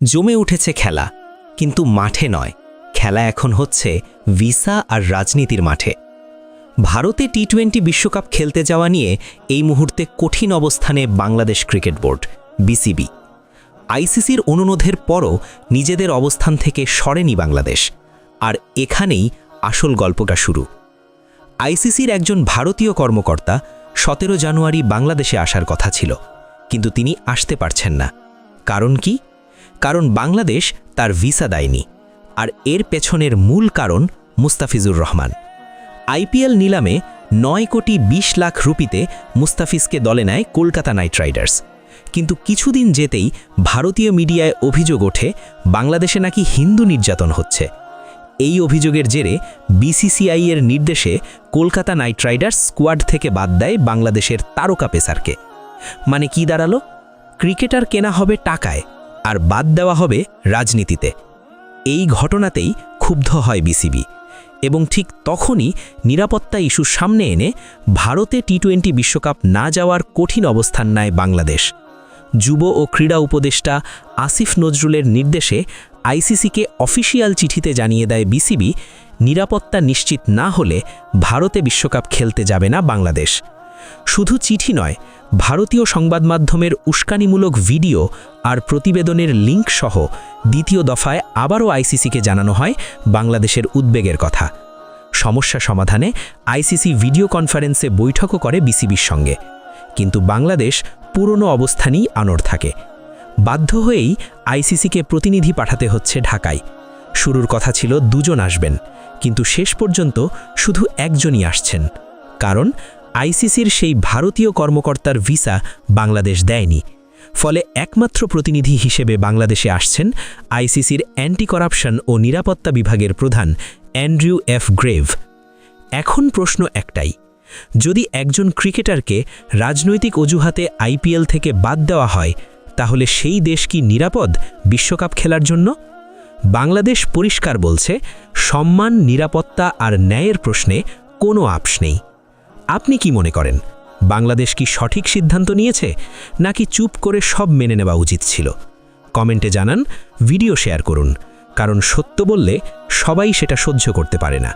জমে উঠেছে খেলা, কিন্তু মাঠে নয়। খেলা এখন হচ্ছে ভিসা আর রাজনীতির মাঠে। ভারতে টি টোয়েন্টি বিশ্বকাপ খেলতে যাওয়া নিয়ে এই মুহূর্তে কঠিন অবস্থানে বাংলাদেশ ক্রিকেট বোর্ড, বিসিবি। আইসিসির অনুরোধের পরও নিজেদের অবস্থান থেকে সরেনি বাংলাদেশ। আর এখানেই আসল গল্পটা শুরু। আইসিসির একজন ভারতীয় কর্মকর্তা সতেরো জানুয়ারি বাংলাদেশে আসার কথা ছিল, কিন্তু তিনি আসতে পারছেন না। কারণ কি? কারণ বাংলাদেশ তার ভিসা দেয়নি। আর এর পেছনের মূল কারণ মুস্তাফিজুর রহমান। আইপিএল নিলামে নয় কোটি ২০ লাখ রুপিতে মুস্তাফিজকে দলে নেয় কলকাতা নাইট রাইডার্স। কিন্তু কিছুদিন যেতেই ভারতীয় মিডিয়ায় অভিযোগ ওঠে, বাংলাদেশে নাকি হিন্দু নির্যাতন হচ্ছে। এই অভিযোগের জেরে বিসিসিআই এর নির্দেশে কলকাতা নাইট রাইডার্স স্কোয়াড থেকে বাদ দেয় বাংলাদেশের তারকা পেসারকে। মানে কি দাঁড়াল? ক্রিকেটার কেনা হবে টাকায়। আর বাদ দেওয়া হবে রাজনীতিতে। এই ঘটনাতেই ক্ষুব্ধ হয় বিসিবি এবং ঠিক তখনই নিরাপত্তা ইস্যু সামনে এনে ভারতে টি টোয়েন্টি বিশ্বকাপ না যাওয়ার কঠিন অবস্থান নেয় বাংলাদেশ। যুব ও ক্রীড়া উপদেষ্টা আসিফ নজরুলের নির্দেশে আইসিসিকে অফিসিয়াল চিঠিতে জানিয়ে দেয় বিসিবি, নিরাপত্তা নিশ্চিত না হলে ভারতে বিশ্বকাপ খেলতে যাবে না বাংলাদেশ। শুধু চিঠি নয়, ভারতীয় সংবাদ মাধ্যমের উস্কানিমূলক ভিডিও আর প্রতিবেদনের লিঙ্ক সহ দ্বিতীয় দফায় আবারও আইসিসিকে জানানো হয় বাংলাদেশের উদ্বেগের কথা। সমস্যা সমাধানে আইসিসি ভিডিও কনফারেন্সে বৈঠকও করে বিসিবির সঙ্গে। কিন্তু বাংলাদেশ পুরনো অবস্থানেই আনর থাকে। বাধ্য হয়েই আইসিসিকে প্রতিনিধি পাঠাতে হচ্ছে ঢাকায়। শুরুর কথা ছিল দুজন আসবেন, কিন্তু শেষ পর্যন্ত শুধু একজনই আসছেন। কারণ আইসিসির সেই ভারতীয় কর্মকর্তার ভিসা বাংলাদেশ দেয়নি। ফলে একমাত্র প্রতিনিধি হিসেবে বাংলাদেশে আসছেন আইসিসির অ্যান্টি করাপশন ও নিরাপত্তা বিভাগের প্রধান অ্যান্ড্রিউ এফ গ্রেভ। এখন প্রশ্ন একটাই, যদি একজন ক্রিকেটারকে রাজনৈতিক অজুহাতে আইপিএল থেকে বাদ দেওয়া হয়, তাহলে সেই দেশ কি নিরাপদ বিশ্বকাপ খেলার জন্য? বাংলাদেশ পরিষ্কার বলছে, সম্মান, নিরাপত্তা আর ন্যায়ের প্রশ্নে কোনো আপস নেই। আপনি কি মনে করেন, বাংলাদেশ কি সঠিক সিদ্ধান্ত নিয়েছে, নাকি চুপ করে সব মেনে নেওয়া উচিত ছিল? কমেন্টে জানান, ভিডিও শেয়ার করুন, কারণ সত্য বললে সবাই সেটা সহ্য করতে পারে না।